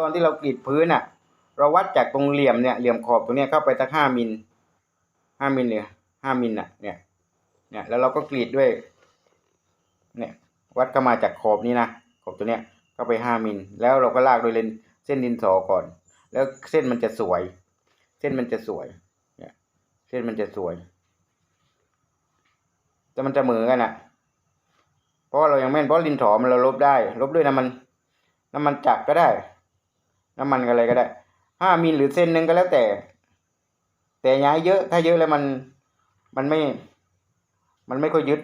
ตอนที่เรากรีดพื้นอะ เราวัดจากตรงเหลี่ยมเนี่ยเหลี่ยมขอบตรงเนี้ยเข้าไปสักห้ามิลห้ามิลเนี่ยห้ามิลอะเนี่ยเนี่ยแล้วเราก็กรีดด้วยเนี่ยวัดเข้ามาจากขอบนี้นะขอบตัวเนี้ยเข้าไปห้ามิลแล้วเราก็ลากโดยเลนเส้นดินสอก่อน แล้วเส้นมันจะสวย เส้นมันจะสวยเนี่ยเส้นมันจะสวย แต่มันจะเหมือนกันอะเพราะเรายังไม่เพราะลินถอมันเราลบได้ ลบด้วยน้ำมันน้ำมันจักก็ได้ น้ำมันอะไรก็ได้ห้ามิลหรือเส้นหนึ่งก็แล้วแต่ แต่ย้ายเยอะถ้าเยอะแล้วมันมันไม่ มันไม่ค่อยยึด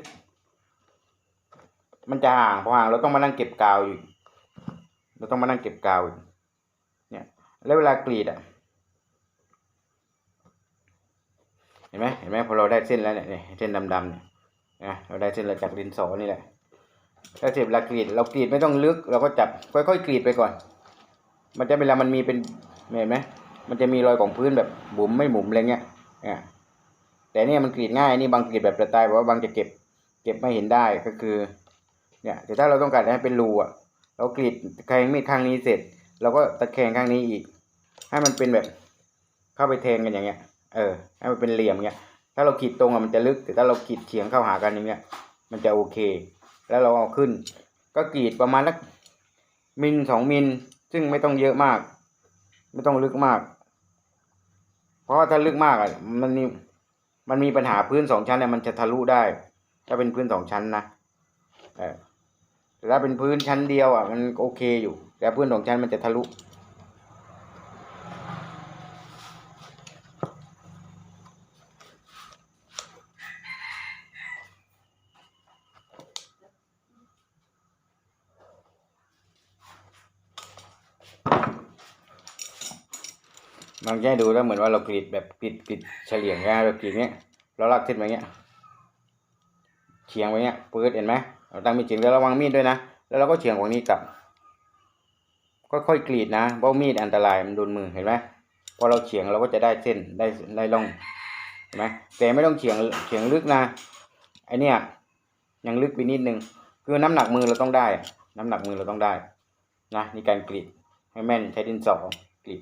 มันจะห่างพอห่างเราต้องมานั่งเก็บกาวอยู่เราต้องมานั่งเก็บกาวอีกเนี่ยแล้วเวลากรีดอะเห็นไหมเห็นไหมพอเราได้เส้นแล้วเนี่ยเส้นดำๆเนี่ยนะเราได้เส้นแล้วจากดินสอนี่แหละแล้วเสร็จเวลากรีด เรากรีดไม่ต้องลึก เราก็จับค่อยๆกรีดไปก่อน มันจะเวลามันมีเป็นเห็นไหมมันจะมีรอยของพื้นแบบบุ๋มไม่บุ๋มอะไรเงี้ยอ่าแต่เนี่ยมันกรีดง่ายนี่บางกรีดแบบสไตล์แบบว่าบางจะเก็บ เก็บไม่เห็นได้ก็คือเนี่ยแต่ถ้าเราต้องการให้เป็นรูอะ เรากรีดแคงมีดข้างนี้เสร็จเราก็ตะแคงข้างนี้อีก ให้มันเป็นแบบเข้าไปแทงกันอย่างเงี้ย เออ ให้มันเป็นเหลี่ยมเงี้ย ถ้าเราขีดตรงอะมันจะลึก แต่ถ้าเราขีดเฉียงเข้าหากันอย่างเงี้ย มันจะโอเค แล้วเราเอาขึ้น ก็กรีดประมาณสักมิลสองมิล ซึ่งไม่ต้องเยอะมาก ไม่ต้องลึกมาก เพราะว่าถ้าลึกมากอะมันมีมันมีปัญหาพื้นสองชั้นเนี่ยมันจะทะลุได้ ถ้าเป็นพื้นสองชั้นนะแต่ถ้าเป็นพื้นชั้นเดียวอะมันโอเคอยู่ แต่พื้นสองชั้นมันจะทะลุ บางแง่ดูแล้วเหมือนว่าเรากรีดแบบกรีดกรีดเฉลี่ยงนะเรากรีดเนี้ยเราลากเส้นไปเงี้ยเฉียงไปเงี้ยปื๊ดเห็นไหมเราตั้งมีดเฉียงแล้วระวังมีดด้วยนะแล้วเราก็เฉียงฝั่งนี้กลับค่อยๆกรีดนะเพราะมีดอันตรายมันโดนมือเห็นไหมพอเราเฉียงเราก็จะได้เส้นได้ได้ร่องเห็นไหมแต่ไม่ต้องเฉียงเฉียงลึกนะไอเนี้ยยังลึกไปนิดนึงคือน้ำหนักมือเราต้องได้ น้ำหนักมือเราต้องได้นะนี่การกรีดให้แม่นใช้ดินสอกรีด